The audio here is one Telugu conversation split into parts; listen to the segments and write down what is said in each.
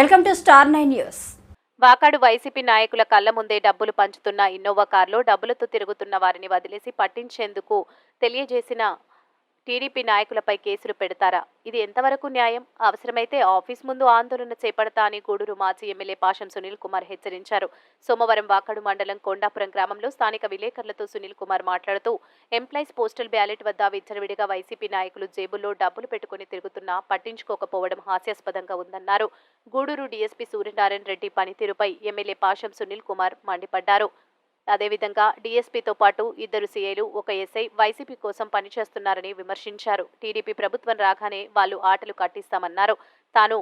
Welcome to star nine news. Vakadu YCP నాయకుల కళ్ళ ముందే డబ్బులు పంచుతున్న ఇన్నోవా కారులో డబ్బులతో తిరుగుతున్న వారిని వదిలేసి పట్టించేందుకు తెలియజేసిన టీడీపీ నాయకులపై కేసులు పెడతారా? ఇది ఎంతవరకు న్యాయం? అవసరమైతే ఆఫీస్ ముందు ఆందోళన చేపడతా అని గూడూరు మాజీ ఎమ్మెల్యే పాషం సునీల్ కుమార్ హెచ్చరించారు. సోమవారం వాకడు మండలం కొండాపురం గ్రామంలో స్థానిక విలేకరులతో సునీల్ కుమార్ మాట్లాడుతూ ఎంప్లాయీస్ పోస్టల్ బ్యాలెట్ వద్ద విచ్చలవిడిగా వైసీపీ నాయకులు జేబుల్లో డబ్బులు పెట్టుకుని తిరుగుతున్నా పట్టించుకోకపోవడం హాస్యాస్పదంగా ఉందన్నారు. గూడూరు డీఎస్పీ సూర్యనారాయణ రెడ్డి పనితీరుపై ఎమ్మెల్యే పాషం సునీల్ కుమార్ మండిపడ్డారు. అదేవిధంగా డీఎస్పీతో పాటు ఇద్దరు సీఐలు ఒక ఎస్ఐ వైసీపీ కోసం పనిచేస్తున్నారని విమర్శించారు. టీడీపీ ప్రభుత్వం రాగానే వాళ్ళు ఆటలు కట్టిస్తామన్నారు. తాను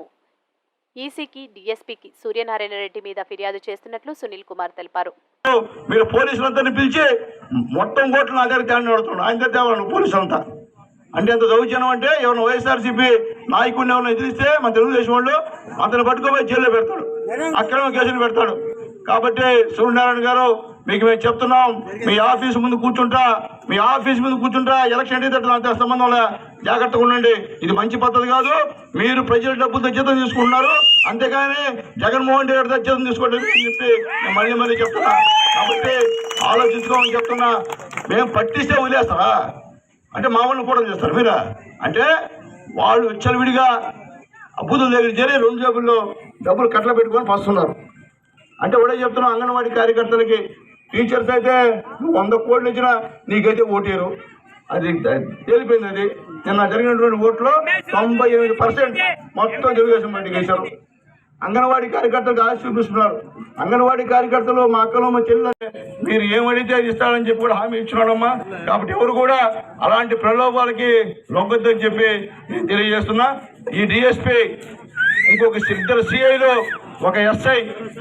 ఈసీకి డీఎస్పీకి సూర్యనారాయణ రెడ్డి మీద ఫిర్యాదు చేస్తున్నట్లు సునీల్ కుమార్ తెలిపారు. మీరు పోలీసులంతా పిలిచి మొత్తం కోట్లు నా దగ్గర తేండి ఆయన దగ్గర పోలీసులంతా. అంటే ఎంత దౌర్జన్యం అంటే ఎవరిని వైఎస్ఆర్సీపీ నాయకుడిని ఎవరిని ఎదిరిస్తే మన తెలుగుదేశం వాళ్ళు అతను పట్టుకోపోయి జైల్లో పెడతాడు. అక్రమ కేసులు పెడతాడు. కాబట్టి సూర్యనారాయణ గారు మీకు మేము చెప్తున్నాం మీ ఆఫీస్ ముందు కూర్చుంటా మీ ఆఫీస్ ముందు కూర్చుంటా ఎలక్షన్ అయితే తట్టు సంబంధం లే. జాగ్రత్తగా ఉండండి. ఇది మంచి పద్ధతి కాదు. మీరు ప్రజల డబ్బులతో జీతం తీసుకుంటున్నారు. అంతేగాని జగన్మోహన్ రెడ్డి గారితో జీతం తీసుకోండి అని చెప్పి నేను మళ్ళీ మళ్ళీ చెప్తున్నా. కాబట్టి ఆలోచించుకోమని చెప్తున్నా. మేము పట్టిస్తే వదిలేస్తారా? అంటే మామూలు కూడా చేస్తారు మీరా? అంటే వాళ్ళు విచ్చలవిడిగా అబ్బుతుల దగ్గర చేరి రెండు జేబుల్లో డబ్బులు కట్టలు పెట్టుకొని పస్తున్నారు. అంటే ఒకటే చెప్తున్నాం అంగన్వాడీ కార్యకర్తలకి టీచర్స్ అయితే వంద కోట్లు ఇచ్చినా నీకైతే ఓటేరు అది తేలిపోయింది అది. నిన్న జరిగినటువంటి ఓట్లో తొంభై ఎనిమిది పర్సెంట్ మొత్తం తెలుగుదేశం పార్టీకి వేశారు అంగన్వాడీ కార్యకర్తలకు ఆశ చూపిస్తున్నారు. అంగన్వాడీ కార్యకర్తలు మా అక్కలు మా చెల్లెలు మీరు ఏమడితే అది ఇస్తారని చెప్పి కూడా హామీ ఇచ్చినాడమ్మా. కాబట్టి ఎవరు కూడా అలాంటి ప్రలోభాలకి లొంగొద్దని చెప్పి నేను తెలియజేస్తున్నా. ఈ డిఎస్పీ ఇంకొక ఇద్దరు సిఐలు ఒక ఎస్ఐ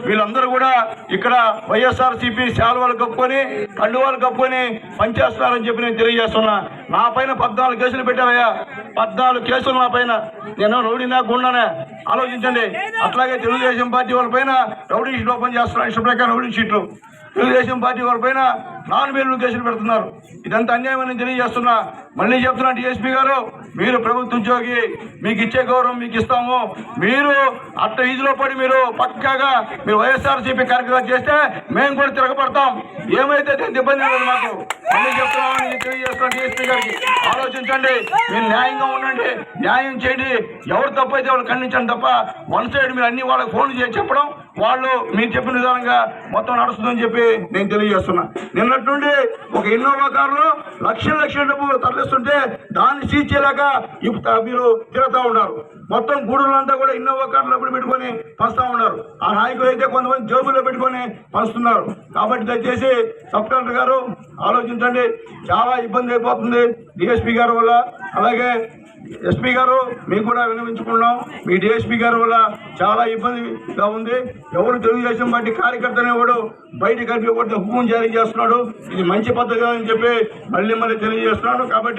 వీళ్ళందరూ కూడా ఇక్కడ వైఎస్ఆర్ సిపి శాలువాలు కప్పుకొని కండువాలు కప్పుకొని పనిచేస్తున్నారని చెప్పి నేను తెలియజేస్తున్నా. నా పైన పద్నాలుగు కేసులు పెట్టారయ్యా. పద్నాలుగు కేసులు నా పైన. నేను రౌడీనా గుండానే? ఆలోచించండి. అట్లాగే తెలుగుదేశం పార్టీ వాళ్ళ పైన రౌడీ షీట్ ఓపెన్ చేస్తున్నారు. ఇష్ట ప్రకారం రౌడీ షీట్లు. తెలుగుదేశం పార్టీ వాళ్ళ పైన నాన్ వేలు కేసులు పెడుతున్నారు. ఇదంతా అన్యాయమని తెలియజేస్తున్నా. మళ్ళీ చెప్తున్నా డిఎస్పీ గారు మీరు ప్రభుత్వ ఉద్యోగి మీకు ఇచ్చే గౌరవం మీకు ఇస్తాము. మీరు అట్ట ఈజీలో పడి మీరు పక్కాగా మీరు వైఎస్ఆర్ సిపి కార్యక్రమాలు చేస్తే మేము కూడా తిరగబడతాం. ఏమైతే ఇబ్బంది లేదు మాకు. మళ్ళీ చెప్తున్నామని తెలియజేస్తున్నా డిఎస్పీ గారికి. ఆలోచించండి మీరు న్యాయంగా ఉండండి న్యాయం చేయండి. ఎవరు తప్పైతే వాళ్ళు ఖండించండి తప్ప వన్ సైడ్ మీరు అన్ని వాళ్ళకి ఫోన్ చేసి చెప్పడం వాళ్ళు మీరు చెప్పిన విధానంగా మొత్తం నడుస్తుందని చెప్పి నేను తెలియజేస్తున్నా. నిన్నటి నుండి ఒక ఇన్నోవా కారులో లక్షల లక్షల డబ్బు తరలిస్తుంటే దాన్ని సీజ్ చేయలేక ఇప్పుడు మీరు తిరుగుతూ ఉన్నారు. మొత్తం గూడులంతా కూడా ఇన్నోవా కార్లు అప్పుడు పెట్టుకొని పంచుతా ఉన్నారు. ఆ నాయకులు అయితే కొంతమంది జోబుల్లో పెట్టుకొని పంచుతున్నారు. కాబట్టి దయచేసి సబ్ కలెక్టర్ గారు ఆలోచించండి. చాలా ఇబ్బంది అయిపోతుంది. డిఎస్పీ గారి వల్ల. అలాగే ఎస్పీ గారు మేము కూడా విన్నవించుకున్నాం. మీ డిఎస్పీ గారు వల్ల చాలా ఇబ్బందిగా ఉంది. ఎవరు తెలుగుదేశం పార్టీ కార్యకర్తనే వాడు బయట కలిపి ఒకటి హుకుం జారీ చేస్తున్నాడు. ఇది మంచి పద్ధతి అని చెప్పి మళ్ళీ మళ్ళీ తెలియజేస్తున్నాడు. కాబట్టి